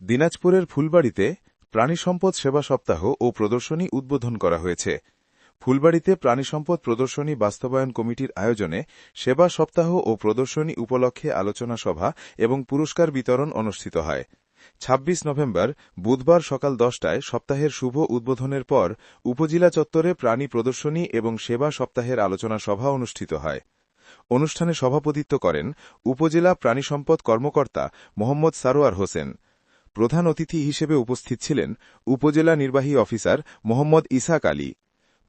দিনাজপুরের ফুলবাড়িতে প্রাণিসম্পদ সেবা সপ্তাহ ও প্রদর্শনী উদ্বোধন করা হয়েছে। ফুলবাড়িতে প্রাণিসম্পদ প্রদর্শনী বাস্তবায়ন কমিটির আয়োজনে সেবা সপ্তাহ ও প্রদর্শনী উপলক্ষে আলোচনা সভা এবং পুরস্কার বিতরণ অনুষ্ঠিত হয়। ২৬ নভেম্বর, বুধবার সকাল দশটায় সপ্তাহের শুভ উদ্বোধনের পর উপজেলা চত্বরে প্রাণী প্রদর্শনী এবং সেবা সপ্তাহের আলোচনা সভা অনুষ্ঠিত হয়। অনুষ্ঠানে সভাপতিত্ব করেন উপজেলা প্রাণিসম্পদ কর্মকর্তা মোহাম্মদ সারোয়ার হোসেন। প্রধান অতিথি হিসেবে উপস্থিত ছিলেন উপজেলা নির্বাহী অফিসার মোহাম্মদ ইসাক আলী।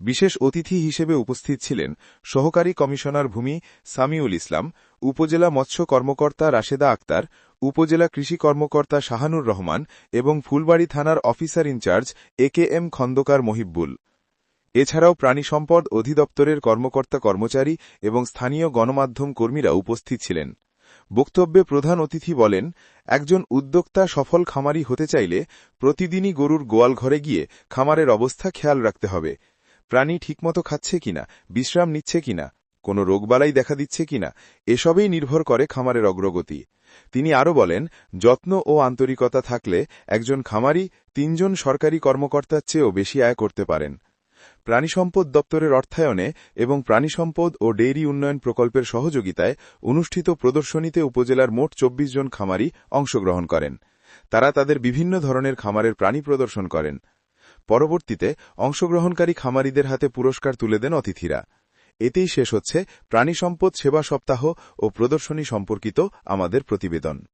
বিশেষ অতিথি হিসেবে উপস্থিত ছিলেন সহকারী কমিশনার ভূমি সামিউল ইসলাম, উপজেলা মৎস্য কর্মকর্তা রাশেদা আক্তার, উপজেলা কৃষি কর্মকর্তা শাহানুর রহমান এবং ফুলবাড়ী থানার officer in charge A K M Khandakar Mohibbul এছাড়াও প্রাণী সম্পদ অধিদপ্তরের কর্মকর্তা কর্মচারী এবং স্থানীয় গণমাধ্যম কর্মীরা উপস্থিত ছিলেন। বক্তব্যে প্রধান অতিথি বলেন, একজন উদ্যোক্তা সফল খামারি হতে চাইলে প্রতিদিনই গরুর গোয়াল ঘরে গিয়ে খামারের অবস্থা খেয়াল রাখতে হবে। প্রাণী ঠিকমতো খাচ্ছে কিনা, বিশ্রাম নিচ্ছে কিনা, কোনো রোগবালাই দেখা দিচ্ছে কিনা, এসবেই নির্ভর করে খামারের অগ্রগতি। তিনি আরও বলেন, যত্ন ও আন্তরিকতা থাকলে একজন খামারি তিনজন সরকারি কর্মকর্তার চেয়েও বেশি আয় করতে পারেন। প্রাণিসম্পদ দপ্তরের অর্থায়নে এবং প্রাণিসম্পদ ও ডেইরি উন্নয়ন প্রকল্পের সহযোগিতায় অনুষ্ঠিত প্রদর্শনীতে উপজেলার মোট চব্বিশ জন খামারি অংশগ্রহণ করেন। তারা তাদের বিভিন্ন ধরনের খামারের প্রাণী প্রদর্শন করেন। পরবর্তীতে অংশগ্রহণকারী খামারিদের হাতে পুরস্কার তুলে দেন অতিথিরা। এতেই শেষ হচ্ছে প্রাণী সম্পদ সেবা সপ্তাহ ও প্রদর্শনী সম্পর্কিত আমাদের প্রতিবেদন।